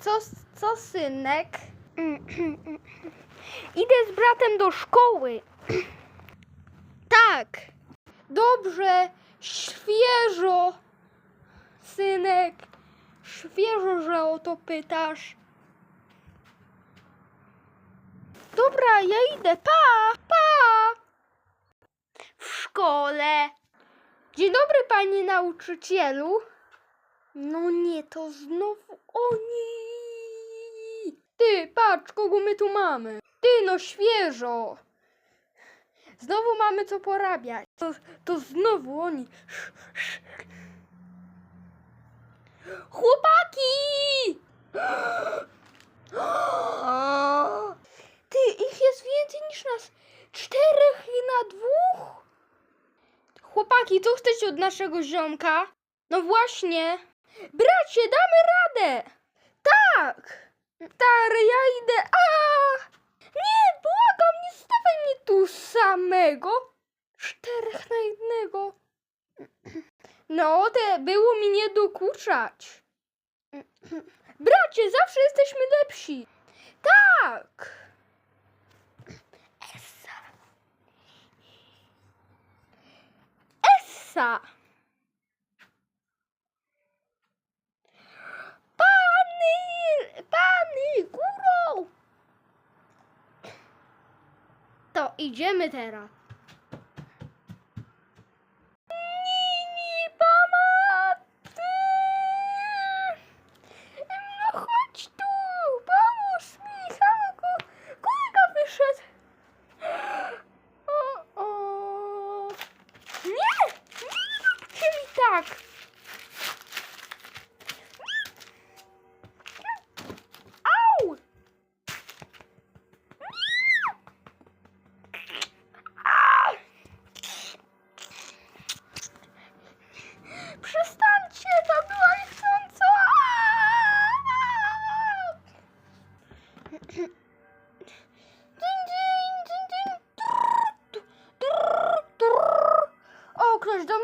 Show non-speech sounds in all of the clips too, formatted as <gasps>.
Co, co synek? <clears throat> Idę z bratem do szkoły. <clears throat> Tak. Dobrze, świeżo. Synek, świeżo, że o to pytasz. Dobra, ja idę. Pa, pa. W szkole. Dzień dobry, panie nauczycielu. No nie, to znowu oni. Ty, patrz, kogo my tu mamy. Ty, no świeżo. Znowu mamy co porabiać. To, to znowu oni. Chłopaki! Ty, ich jest więcej niż nas. Czterech i na dwóch? Chłopaki, co chcecie od naszego ziomka? No właśnie. Bracie, damy radę. Tak. Stary, ja idę. A! Nie, błagam, nie stawaj mnie tu samego. Czterech na jednego. No, te było mi nie dokuczać. Bracie, zawsze jesteśmy lepsi. Tak. Essa. Essa. To idziemy teraz.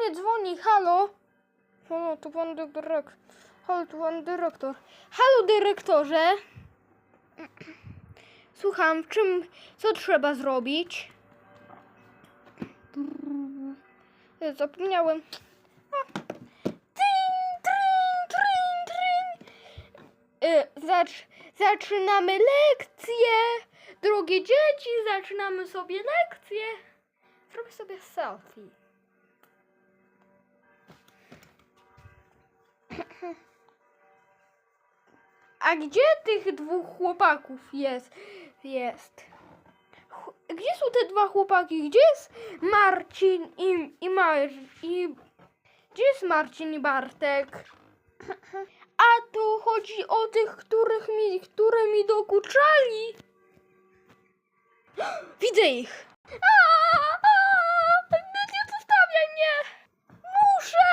Mnie dzwoni, halo? O, to pan dyrektor. Halo, to pan dyrektor. Halo, dyrektorze. Słucham, czym, co trzeba zrobić? Zapomniałem. Y, zacz, zaczynamy lekcję. Drogie dzieci, zaczynamy sobie lekcję. Zrobię sobie selfie. A gdzie tych dwóch chłopaków jest? Jest. Gdzie są te dwa chłopaki? Gdzie jest Marcin i, i Mar... I... Gdzie jest Marcin i Bartek? A tu chodzi o tych, których mi, które mi dokuczali. <gasps> Widzę ich. A, a, nie zostawiaj mnie. Muszę.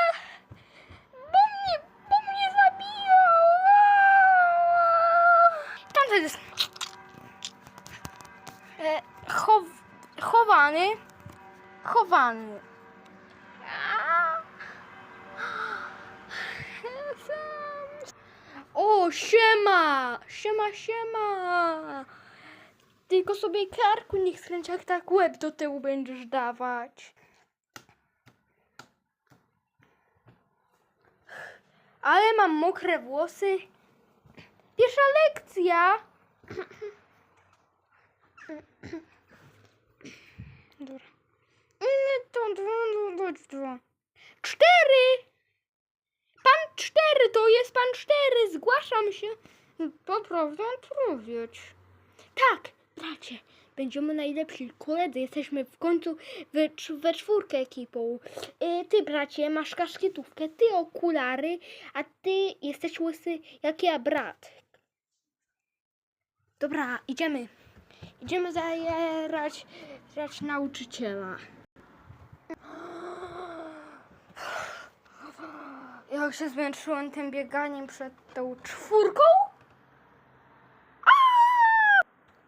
Bo mnie, bo mnie zabiją. Tam to jest. E, chow, chowany. Chowany. O, siema! Siema, siema! Tylko sobie karku nie skręć, jak tak łeb do tyłu będziesz dawać. Ale mam mokre włosy. Pierwsza lekcja. Dobra. Nie, to dwa, dwa, dwa. Cztery! Pan cztery, to jest pan cztery, zgłaszam się. Poprawdę odpowiedź. Tak, bracie, będziemy najlepsi koledzy, jesteśmy w końcu we, we czwórkę ekipą. Y, ty, bracie, masz kaszkietówkę, ty okulary, a ty jesteś łysy jak ja, brat. Dobra, idziemy. Idziemy zajerać zać nauczyciela. Jak się zmęczyłem tym bieganiem przed tą czwórką?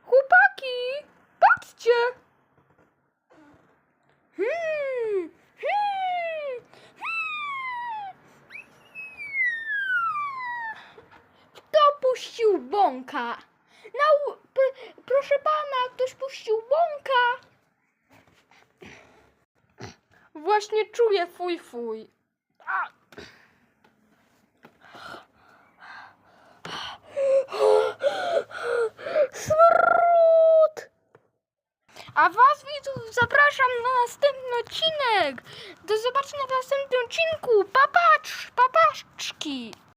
Chłopaki! Patrzcie! Hmm, hmm, hmm. Kto puścił bąka. Nau... Pr proszę pana, ktoś puścił bąka. Właśnie czuję fuj fuj. A. Smród! A was widzów zapraszam na następny odcinek. Do zobaczenia w następnym odcinku. Papacz, papaczki.